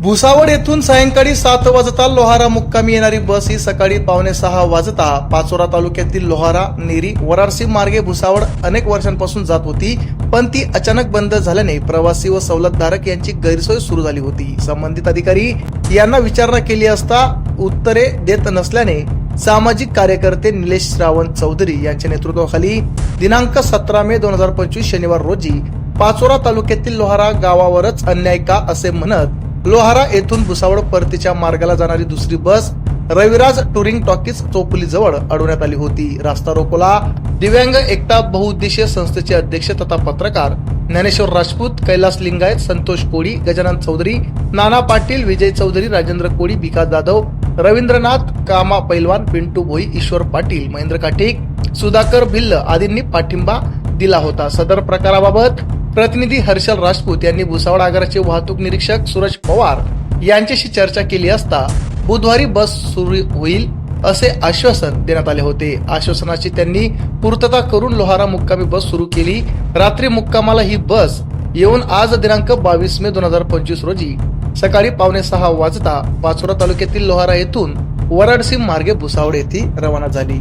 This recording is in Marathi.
भुसावळ येथून सायंकाळी सात वाजता लोहारा मुक्कामी येणारी बस ही सकाळी पावणे सहा वाजता पाचोरा तालुक्यातील लोहारा नेरी वरारसी मार्गे भुसावळ अनेक वर्षांपासून जात होती पण ती अचानक बंद झाल्याने प्रवासी व सवलतधारक यांची गैरसोय सुरू झाली होती. संबंधित अधिकारी यांना विचारणा केली असता उत्तरे देत नसल्याने सामाजिक कार्यकर्ते निलेश श्रावण चौधरी यांच्या नेतृत्वाखाली दिनांक सतरा मे दोन हजार पंचवीस शनिवार रोजी पाचोरा तालुक्यातील लोहारा गावावरच अन्याय का असे म्हणत लोहारा येथून भुसावळ परतीच्या मार्गाला जाणारी दुसरी बस रविराज टुरिंग टॉकीज चोपली जवळ अडवण्यात आली होती. रास्ता रोकोला. दिव्यांग एकता बहुउद्देशीय संस्थेचे अध्यक्ष तथा पत्रकार ज्ञानेश्वर राजपूत कैलास लिंगायत संतोष कोळी गजानन चौधरी नाना पाटील विजय चौधरी राजेंद्र कोळी विकास जाधव रवींद्रनाथ कामा पैलवान पिंटू भोई ईश्वर पाटील महेंद्र काठिक सुधाकर भिल्ल आदींनी पाठिंबा दिला होता. सदर प्रकाराबाबत प्रतिनिधी हर्षल राजपूत यांनी भुसावळ आगाराचे वाहतूक निरीक्षक सूरज पवार यांच्याशी चर्चा केली असता बुधवारी बस सुरू होईल असे आश्वासन देण्यात आले होते. आश्वासनाची त्यांनी पूर्तता करून लोहारा मुक्कामी बस सुरू केली. रात्री मुक्कामाला ही बस येऊन आज दिनांक बावीस मे दोन हजार पंचवीस रोजी सकाळी पावणे सहा वाजता पाचोरा तालुक्यातील लोहारा येथून वराडसी मार्गे भुसावळ येथे रवाना झाली.